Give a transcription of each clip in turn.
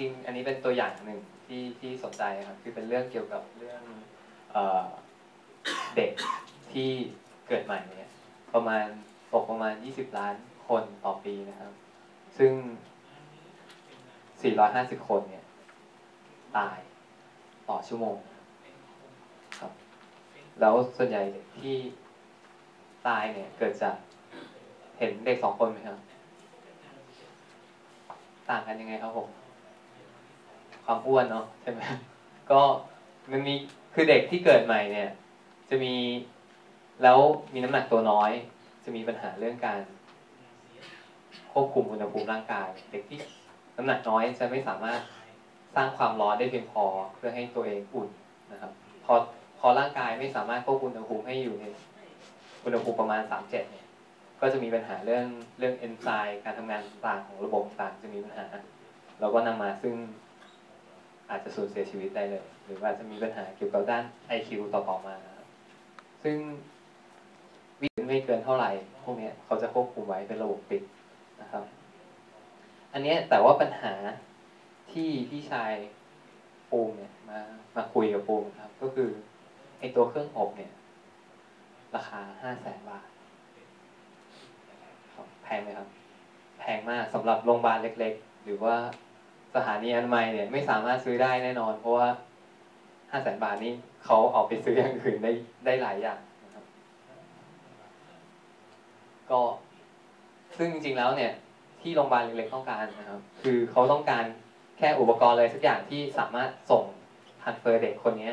ริง ๆ อันนี้เป็นตัวอย่างหนึ่งที่ที่สนใจครับคือเป็นเรื่องเกี่ยวกับเรื่องเอเด็กที่เกิดใหม่เนี่ยประมาณตกประมาณ 20 ล้านคนต่อปีนะครับ ซึ่ง 450 คนเนี่ยตายต่อชั่วโมงครับ แล้วส่วนใหญ่เด็กที่ตายเนี่ยเกิดจากเห็นเด็กสองคนไหมครับ ต่างกันยังไงครับผม ความอ้วนเนาะใช่ไหมก็มันมีคือเด็กที่เกิดใหม่เนี่ย จะมีแล้วมีน้ำหนักตัวน้อย จะมีปัญหาเรื่องการ ควบคุมอุณหภูมิร่างกาย เด็กที่น้ำหนักน้อยจะไม่สามารถสร้างความร้อนได้เพียงพอเพื่อให้ตัวเองอุ่นนะครับ พอพอร่างกายไม่สามารถควบคุมอุณหภูมิให้อยู่ในอุณหภูมิประมาณ 37 เนี่ย ก็จะมีปัญหาเรื่องเรื่องเอนไซม์การทำงานต่างของระบบต่างจะมีปัญหาแล้วก็นำมาซึ่ง อาจจะสูญเสียชีวิตได้เลย หรือว่าจะมีปัญหาเกี่ยวกับด้าน IQ ต่อๆมาครับซึ่งวิธีไม่เกินเท่าไหร่พวกนี้เขาจะควบคุมไว้เป็นระบบปิดนะครับ อันนี้แต่ว่าปัญหาที่พี่ชายปูมเนี่ยมามาคุยกับปูมครับ ก็คือไอตัวเครื่องอบเนี่ย ราคาห้าแสนบาทแพงไหมครับ แพงมากสำหรับโรงพยาบาลเล็ก ๆ หรือว่า สถานีอันามัยเนี่ยไม่สามารถซื้อได้แน่นอน เพราะว่าห้าแสนบาทนี้เขาเอาไปซื้ออย่างอื่นได้ได้หลายอย่างนะครับ ก็ซึ่งจริงๆแล้วเนี่ย ที่โรงพยาบาลเล็กๆต้องการนะครับ คือเขาต้องการแค่อุปกรณ์อะไรสักอย่างที่สามารถส่งทันเฟอร์เด็กคนนี้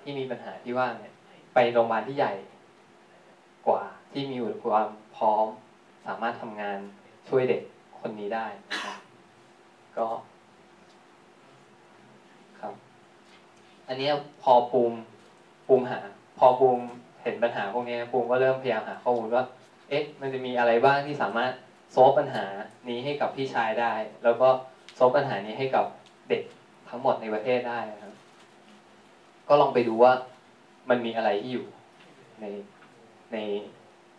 ที่มีปัญหาที่ว่าเนี่ยไปโรงพยาบาลที่ใหญ่กว่าที่มีอุปกรณ์พร้อม สามารถทำงานช่วยเด็กคนนี้ได้นะครับก็ครับ อันนี้พอปูมปูมหา พอปูมเห็นปัญหาพวกนี้ปูมก็เริ่มพยายามหาข้อมูลว่า เอ๊ะ มันจะมีอะไรบ้างที่สามารถโซฟปัญหานี้ให้กับพี่ชายได้ แล้วก็โซฟปัญหานี้ให้กับเด็กทั้งหมดในประเทศได้นะครับ ก็ลองไปดูว่ามันมีอะไรที่อยู่ในใน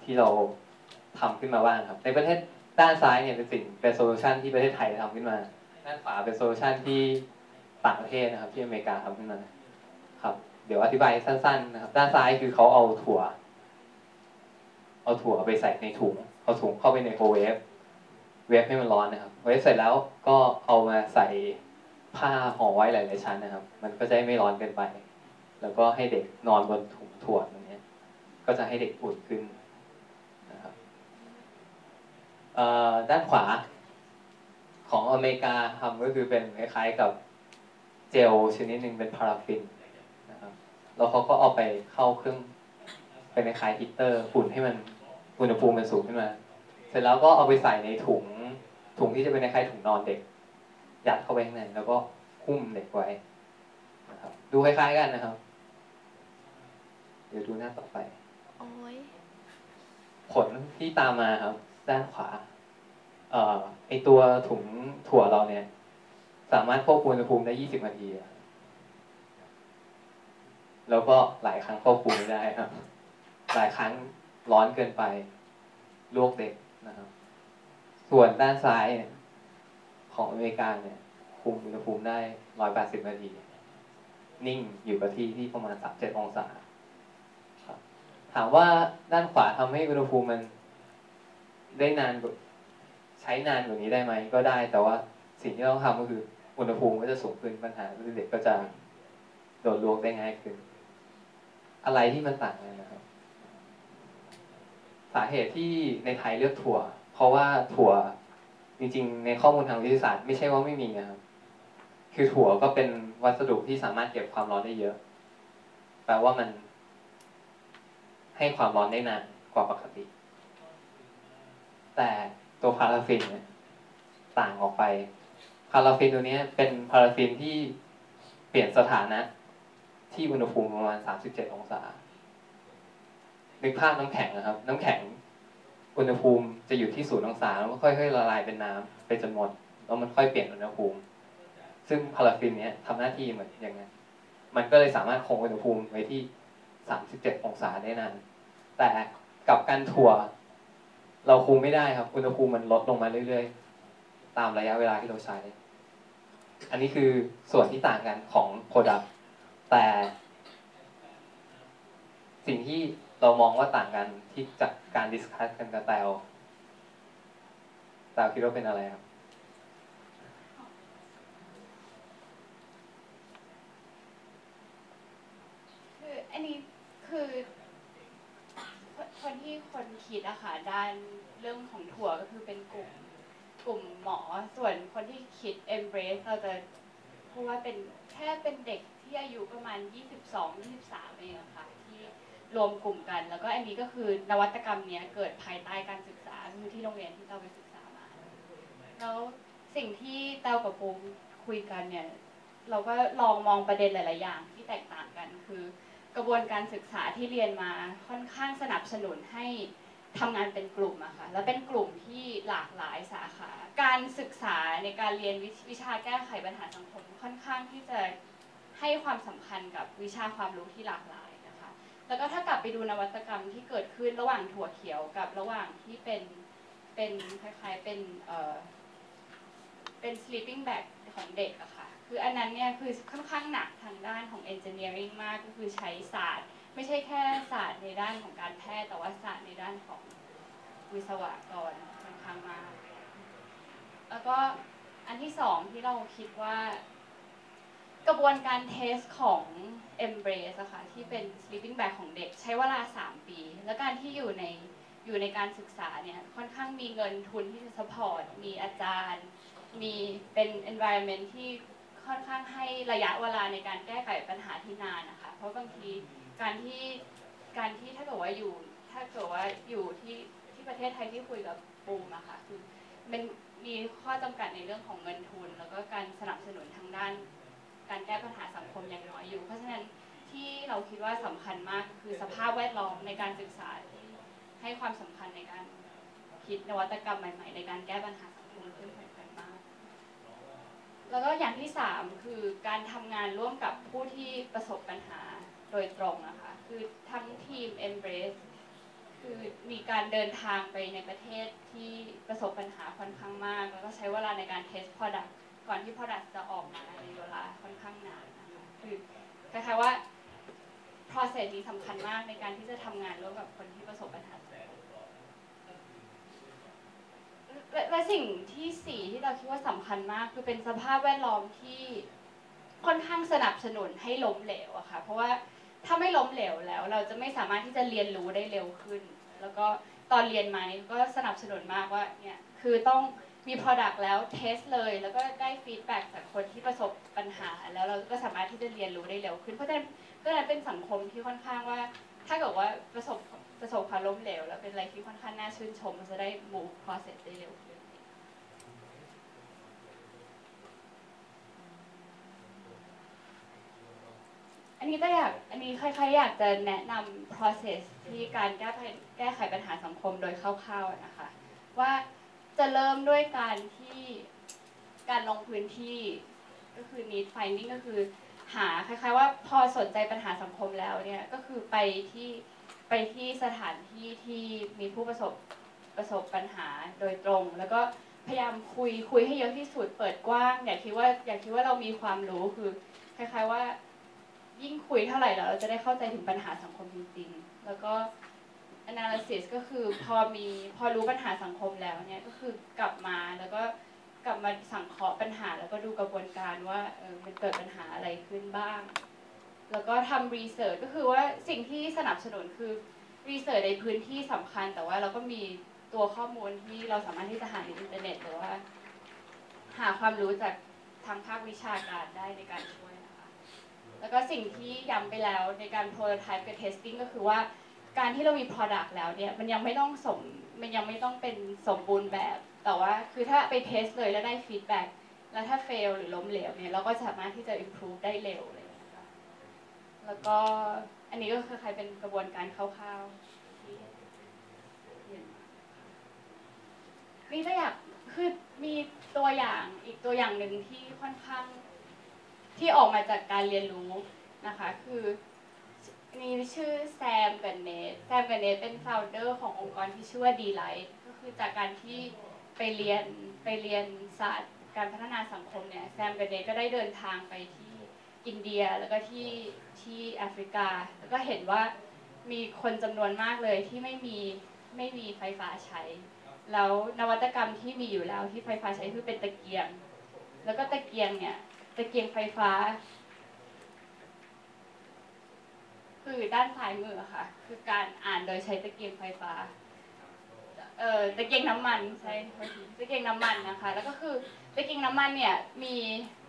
ที่เราทำขึ้นมาบ้างครับ ในประเทศด้านซ้ายเนี่ยเป็นสิ่งเป็นโซลูชันที่ประเทศไทยทำขึ้นมา ด้านขวาเป็นโซลูชันที่ต่างประเทศนะครับ ที่อเมริกาทำขึ้นมา ครับ เดี๋ยวอธิบายสั้นๆนะครับ ด้านซ้ายคือเขาเอาถั่ว เอาถั่วไปใส่ในถุง เอาถุงเข้าไปในโครเวฟ เวฟให้มันร้อนนะครับ เวฟเสร็จแล้วก็เอามาใส่ผ้าห่อไว้หลายๆชั้นนะครับ มันก็จะไม่ร้อนเกินไป แล้วก็ให้เด็กนอนบนถุงถั่วตรงนี้ ก็จะให้เด็กอุ่นขึ้นนะครับด้านขวาของอเมริกาทำก็คือเป็นคล้ายๆกับเจลชนิดหนึ่งเป็นพาราฟิน แล้วเขาก็เอาไปเข้าเครื่องเป็นคล้ายๆฮีตเตอร์อุ่นให้มันอุณหภูมิมันสูงขึ้นมา เสร็จแล้วก็เอาไปใส่ในถุงถุงที่จะเป็นคล้ายๆถุงนอนเด็ก ยัดเข้าไปข้างในแล้วก็หุ้มเด็กไว้นะครับดูคล้ายๆกันนะครับ เดี๋ยวดูหน้าต่อไปโอ้ยผลที่ตามมาครับ ด้านขวา เอ่อไอตัวถุงถั่วเราเนี่ย สามารถควบคุมอุณหภูมิได้ 20 นาทีอะ แล้วก็หลายครั้งควบคุมไม่ได้ครับ หลายครั้งร้อนเกินไปลวกเด็กนะครับ ส่วนด้านซ้ายของอเมริกาเนี่ยคุมอุณหภูมิได้180นาที นิ่งอยู่กับที่ที่ประมาณ37องศาครับ ถามว่าด้านขวาทำให้อุณหภูมิมันได้นานใช้นานกว่านี้ได้ไหมก็ได้ แต่ว่าสิ่งที่ต้องทำก็คืออุณหภูมิก็จะสูงขึ้นปัญหาเด็กก็จะโดนลวกได้ง่ายขึ้น อะไรที่มันต่างกันนะครับ สาเหตุที่ในไทยเลือกถั่ว เพราะว่าถั่วจริงๆ ในข้อมูลทางวิทยาศาสตร์ไม่ใช่ว่าไม่มีนะครับ คือถั่วก็เป็นวัสดุที่สามารถเก็บความร้อนได้เยอะ แปลว่ามัน ให้ความร้อนได้นานกว่าปกติ แต่ตัวพาราฟินเนี่ยต่างออกไป พาราฟินตัวนี้เป็นพาราฟินที่เปลี่ยนสถานะ ที่อุณหภูมิประมาณ 37 องศา นึกภาพน้ำแข็งนะครับ น้ำแข็ง อุณหภูมิจะอยู่ที่ศูนย์องศาแล้วก็ค่อยๆละลายเป็นน้ำไปจนหมด แล้วมันค่อยเปลี่ยนอุณหภูมิ ซึ่งพาราฟินเนี้ยทำหน้าที่เหมือนอย่างนั้นมันก็เลยสามารถคงอุณหภูมิไว้ที่ 37 องศาได้นาน แต่กับการถั่ว เราคุมไม่ได้ครับ อุณหภูมิมันลดลงมาเรื่อยๆ ตามระยะเวลาที่เราใช้ อันนี้คือส่วนที่ต่างกันของ Product แต่สิ่งที่เรามองว่าต่างกันที่จากการดิสคัสกันกับแตวแตวคิดว่าเป็นอะไรครับ คืออันนี้คือคนคนที่คนคิดอะค่ะด้านเรื่องของถั่วก็คือเป็นกลุ่มกลุ่มหมอส่วนคนที่คิด embrace เราจะพูดว่าเป็น แค่เป็นเด็กที่อายุประมาณ 22 23 เองอะค่ะที่รวมกลุ่มกัน แล้วก็อันนี้ก็คือนวัตกรรมเนี้ยเกิดภายใต้การศึกษาคือที่โรงเรียนที่เราไปศึกษามา แล้วสิ่งที่เต้ากับปูมคุยกันเนี่ยเราก็ลองมองประเด็นหลาย ๆ อย่างที่แตกต่างกัน คือกระบวนการศึกษาที่เรียนมาค่อนข้างสนับสนุนให้ ทำงานเป็นกลุ่มอะค่ะแล้วเป็นกลุ่มที่หลากหลายสาขา การศึกษาในการเรียนวิวชาแก้ไขปัญหาสังคมค่อนข้างที่จะให้ความสำคัญกับวิชาความรู้ที่หลากหลายนะคะ แล้วก็ถ้ากลับไปดูนวัตกรรมที่เกิดขึ้นระหว่างถั่วเขียวกับระหว่างที่เป็นเป็นคล้ายๆเป็นเอ่อเป็น sleeping bag ของเด็กอะค่ะ คืออันนั้นเนี่ยคือค่อนข้างหนักทางด้านของ engineering มากก็คือใช้ศาสตร์ ไม่ใช่แค่ศาสตร์ในด้านของการแพทย์ แต่ว่าศาสตร์ในด้านของวิศวกรค่อนข้างมาก แล้วก็อันที่สองที่เราคิดว่า กระบวนการเทสของ Embrace อะค่ะที่เป็น sleeping bag ของเด็ก ใช้เวลา 3 ปี แล้วการที่อยู่ในอยู่ในการศึกษาเนี่ยค่อนข้างมีเงินทุนที่จะ support มีอาจารย์ มีเป็น environment ที่ค่อนข้างให้ระยะเวลาในการแก้ไขปัญหาที่นานนะคะ เพราะบางที การที่การที่ถ้าเกิดว่าอยู่ ถ้าเกิดว่าอยู่ที่ที่ประเทศไทยที่คุยกับบูมอะค่ะคือมันมีข้อจำกัดในเรื่องของเงินทุน แล้วก็การสนับสนุนทางด้าน การแก้ปัญหาสังคมยังน้อยอยู่ เพราะฉะนั้นที่เราคิดว่าสำคัญมากคือสภาพแวดล้อมในการศึกษาที่ให้ความสำคัญในการคิดนวัตกรรมใหม่ๆ ในการแก้ปัญหาสังคมขึ้นสำคัญมาก แล้วก็อย่างที่สามคือการทำงานร่วมกับผู้ที่ประสบปัญหา โดยตรงนะคะคือทั้งทีม Embrace คือมีการเดินทางไปในประเทศที่ประสบปัญหาค่อนข้างมาก แล้วก็ใช้เวลาในการเทส product ก่อนที่ product จะออกมาในเวลาค่อนข้างนานนะคะคือคล้ายๆว่า process นี้สำคัญมากในการที่จะทำงานร่วมกับคนที่ประสบปัญหาสังคมและและสิ่งที่สี่ที่เราคิดว่าสำคัญมากคือเป็นสภาพแวดล้อมที่ค่อนข้างสนับสนุนให้ล้มเหลวอะค่ะเพราะว่า ถ้าไม่ล้มเหลวแล้ว เราจะไม่สามารถที่จะเรียนรู้ได้เร็วขึ้น แล้วก็ตอนเรียนมานี่ก็สนับสนุนมากว่าเนี่ยคือต้องมี Product แล้วเทสเลย แล้วก็ได้ฟีดแบ็กจากคนที่ประสบปัญหา แล้วเราก็สามารถที่จะเรียนรู้ได้เร็วขึ้นเพราะฉะนั้นก็เลยเป็นสังคมที่ค่อนข้างว่า ถ้าเกิดว่าประสบประสบความล้มเหลว แล้วเป็นอะไรที่ค่อนข้างน่าชื่นชมมันจะได้ move process ได้เร็วขึ้น นนี้ก็อยากอันนี้ใครๆอยากจะแนะนำ process ที่การแก้ไขแก้ไขปัญหาสังคมโดยคร่าวๆนะคะ ว่าจะเริ่มด้วยการที่การลงพื้นที่ก็คือ need finding ก็คือหาคล้ายๆว่าพอสนใจปัญหาสังคมแล้วเนี่ยก็คือไปที่ไปที่สถานที่ที่มีผู้ประสบประสบปัญหาโดยตรง แล้วก็พยายามคุยคุยให้เยอะที่สุดเปิดกว้าง อย่าคิดว่าอย่าคิดว่าเรามีความรู้คือคล้ายๆว่า ยิ่งคุยเท่าไหร่เราจะได้เข้าใจถึงปัญหาสังคมจริงๆ แล้วก็ analysis ก็คือพอมีพอรู้ปัญหาสังคมแล้วเนี่ยก็คือกลับมาแล้วก็กลับมาสังเคราะห์ปัญหา แล้วก็ดูกระบวนการว่าเออมันเกิดปัญหาอะไรขึ้นบ้าง แล้วก็ทำรีเสิร์ชก็คือว่าสิ่งที่สนับสนุนคือรีเสิร์ชในพื้นที่สำคัญ แต่ว่าเราก็มีตัวข้อมูลที่เราสามารถที่จะหาในอินเทอร์เน็ตหรือว่า หาความรู้จากทางภาควิชาการได้ในการช่วย แล้วก็สิ่งที่ย้ำไปแล้วในการ prototype กับ testing ก็คือว่า การที่เรามี product แล้วเนี่ยมันยังไม่ต้องสมมันยังไม่ต้องเป็นสมบูรณ์แบบ แต่ว่าคือถ้าไป test เลยแล้วได้ feedback แล้วถ้า fail หรือล้มเหลวเนี่ยเราก็สามารถที่จะ improve ได้เร็วเลยนะคะแล้วก็อันนี้ก็คือใครเป็นกระบวนการคร่าวๆนี่ถ้าอยากคือมีตัวอย่างอีกตัวอย่างหนึ่งที่ค่อนข้าง ที่ออกมาจากการเรียนรู้นะคะ คือมีชื่อแซมกับเนทแซมกับเนทเป็น f o u เดอร์ขององค์กรที่ชื่อว่า D Light ก็คือจากการที่ไปเรียนไปเรียนศาสตร์การพัฒนาสังคมเนี่ยแซมกับเดย์ก็ได้เดินทางไปที่อินเดียแล้วก็ที่ที่แอฟริกา แล้วก็เห็นว่ามีคนจำนวนมากเลยที่ไม่มีไม่มีไฟฟ้าใช้ แล้วนวัตกรรมที่มีอยู่แล้วที่ไฟฟ้าใช้คือเป็นตะเกียง แล้วก็ตะเกียงเนี่ย ตะเกียงไฟฟ้า คือด้านซ้ายมือค่ะ คือการอ่านโดยใช้ตะเกียงไฟฟ้า เอ่อตะเกียงน้ำมันใช่ตะเกียงน้ำมันนะคะ แล้วก็คือตะเกียงน้ำมันเนี่ยมี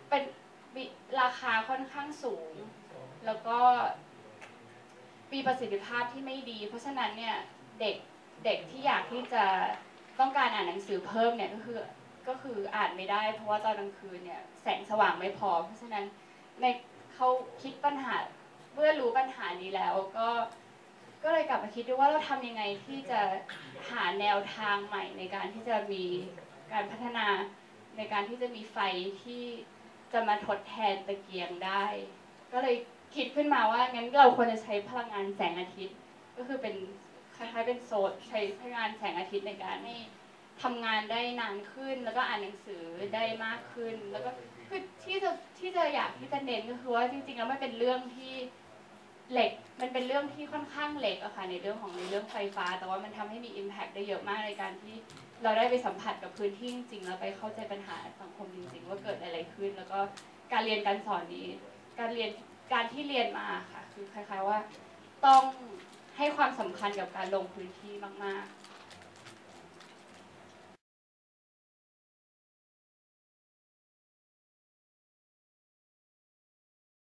เป็นราคาค่อนข้างสูง แล้วก็มีประสิทธิภาพที่ไม่ดี เพราะฉะนั้นเนี่ยเด็กเด็กที่อยากที่จะต้องการอ่านหนังสือเพิ่มเนี่ยก็คือ ก็คืออ่านไม่ได้ เพราะว่าตอนกลางคืนเนี่ยแสงสว่างไม่พอ เพราะฉะนั้นในเขาคิดปัญหาเมื่อรู้ปัญหานี้แล้วก็ก็เลยกลับมาคิดดูว่าเราทำยังไงที่จะหาแนวทางใหม่ในการที่จะมีการพัฒนาในการที่จะมีไฟที่จะมาทดแทนตะเกียงได้ ก็เลยคิดขึ้นมาว่างั้นเราควรจะใช้พลังงานแสงอาทิตย์ ก็คือเป็นคล้ายๆเป็นโซลใช้พลังงานแสงอาทิตย์ในการให้ ทำงานได้นานขึ้น แล้วก็อ่านหนังสือได้มากขึ้น แล้วก็คือที่จะที่จะอยากที่จะเน้นก็คือว่าจริงๆแล้วมันเป็นเรื่องที่เหล็กมันเป็นเรื่องที่ค่อนข้างเล็กอะค่ะในเรื่องของในเรื่องไฟฟ้า แต่ว่ามันทำให้มี Impact ได้เยอะมากในการที่เราได้ไปสัมผัสกับพื้นที่จริงๆแล้วไปเข้าใจปัญหาสังคมจริง ๆ ว่าเกิดอะไรขึ้น แล้วก็การเรียนการสอนนี้ การเรียนการที่เรียนมาค่ะ คือคล้ายๆว่าต้องให้ความสำคัญกับการลงพื้นที่มาก ๆ